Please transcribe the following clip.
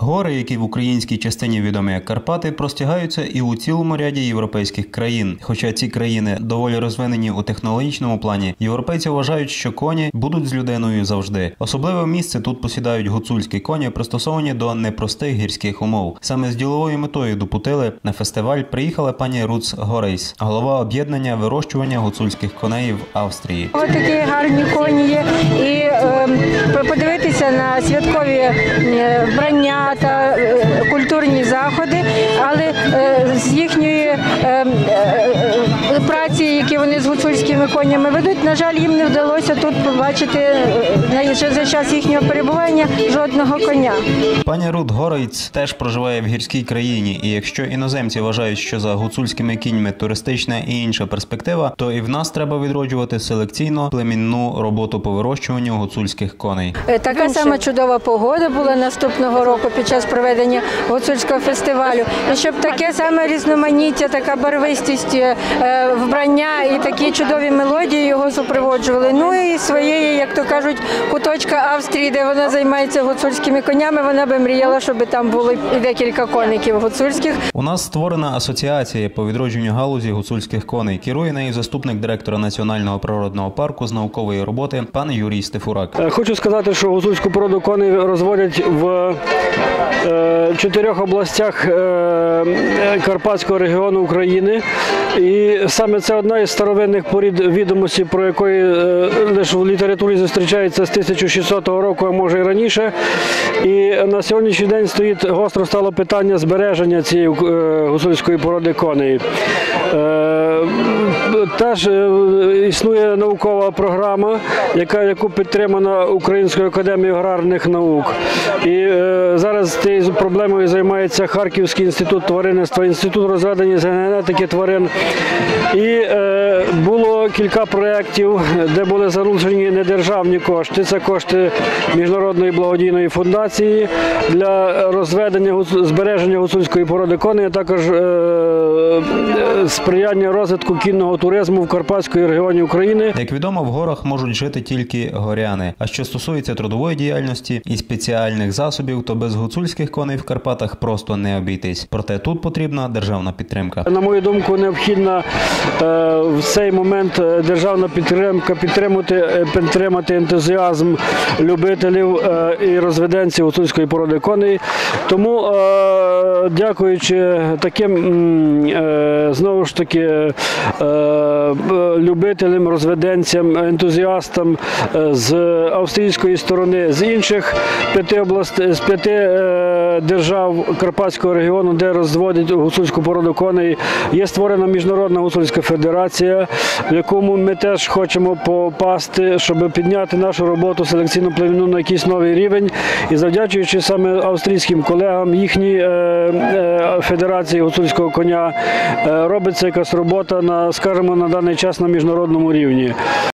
Гори, які в українській частині відомі як Карпати, простягаються і у цілому ряді європейських країн. Хоча ці країни доволі розвинені у технологічному плані, європейці вважають, що коні будуть з людиною завжди. Особливе місце тут посідають гуцульські коні, пристосовані до непростих гірських умов. Саме з діловою метою до Путили на фестиваль приїхала пані Руц Горейс, голова об'єднання вирощування гуцульських коней в Австрії. Ось такі гарні коні є. На святкові е, вбрання та е, культурні заходи, але е, з їхньої праці, які вони з гуцульськими конями ведуть, на жаль, їм не вдалося тут побачити за час їхнього перебування жодного коня. Пані Рут Горейц теж проживає в гірській країні, і якщо іноземці вважають, що за гуцульськими кіньми туристична і інша перспектива, то і в нас треба відроджувати селекційно племінну роботу по вирощуванню гуцульських коней. Така сама чудова погода була наступного року під час проведення гуцульського фестивалю. І щоб таке саме різноманіття, така барвистість е, вбрання і такі чудові мелодії його супроводжували. Ну і своєї, як то кажуть, куточка Австрії, де вона займається гуцульськими конями. Вона би мріяла, щоб там було і декілька коників гуцульських. У нас створена асоціація по відродженню галузі гуцульських коней. Керує нею заступник директора національного природного парку з наукової роботи пан Юрій Стефурак. Е, Хочу сказати, що гуцульську породу коней розводять в е, чотирьох областях е, Карпатського регіону України. І саме це одна із старовинних порід відомості, про якої лише в літературі зустрічається з 1600 року, а може і раніше. І на сьогоднішній день стоїть гостро стало питання збереження цієї гусульської породи коней. Теж е, існує наукова програма, яка яку підтримана Українською академією аграрних наук. І е, зараз цією проблемою займається Харківський інститут тваринництва, інститут розведення з генетики тварин. І е, було кілька проєктів, де були залучені недержавні кошти. Це кошти міжнародної благодійної фундації для розведення збереження гуцульської породи коней, а також е, е, сприяння розвитку кінного туризму в Карпатської регіоні України. Як відомо, в горах можуть жити тільки горяни. А що стосується трудової діяльності і спеціальних засобів, то без гуцульських коней в Карпатах просто не обійтись. Проте тут потрібна державна підтримка. На мою думку, необхідна е, в цей момент е, державна підтримка підтримати, е, підтримати ентузіазм любителів і розведенців гуцульської породи коней. Тому, дякуючи таким знову ж таки uh, любителям, розведенцям, ентузіастам е, з австрійської сторони, з інших п'яти областей, з п'яти е, держав Карпатського регіону, де розводять гуцульську породу коней, є створена міжнародна гуцульська федерація, в якому ми теж хочемо попасти, щоб підняти нашу роботу селекційно племінну на якийсь новий рівень. І завдячуючи саме австрійським колегам, їхній е, федерації гуцульського коня робиться якась робота на, скажімо, на даний час на міжнародному рівні.